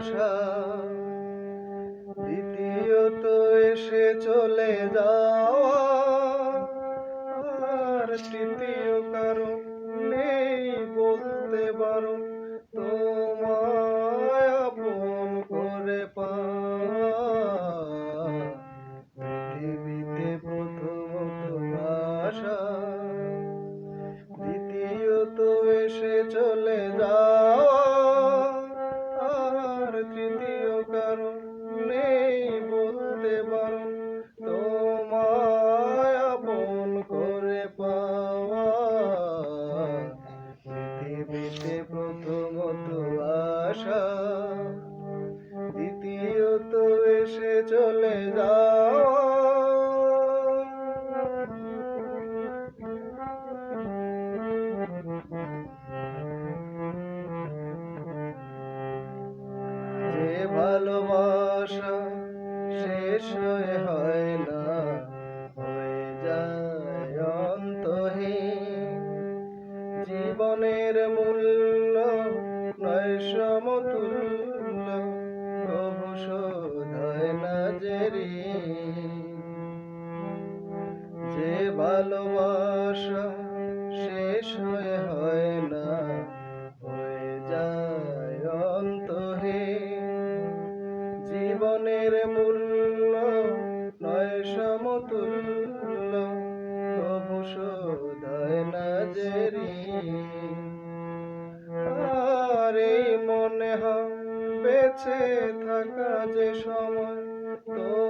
আশা দ্বিতীয়ত এসে চলে যাওয়া। আর তৃতীয় নেই বলতে পারো। তোমায় করে পাওয়া। পৃথিবীতে প্রথমত আশা দ্বিতীয়ত এসে চলে চলে যাওয়া যে ভালোবাসা শেষ হয়ে হয় না হয়ে যায় জীবনের মূল্য নয় সমতুল্য। ভালোবাসা শেষ হয়ে হয় না, হয়ে যায় অন্তহীন জীবনের মূল্য নয় সমতুল্য প্রভু শোধায় না ঋণ। আর মনে হয় বেঁচে থাকা যে সময় তোমার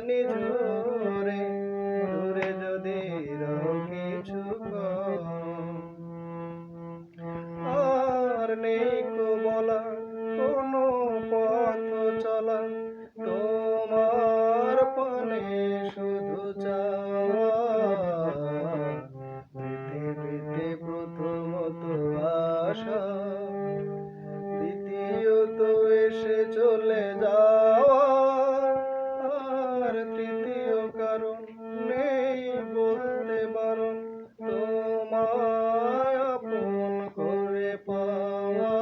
জানি দূরে দূরে যদি কিছু আর নেই বলা কারণ নেই বলতে বারণ তোমায় আপন করে পাওয়া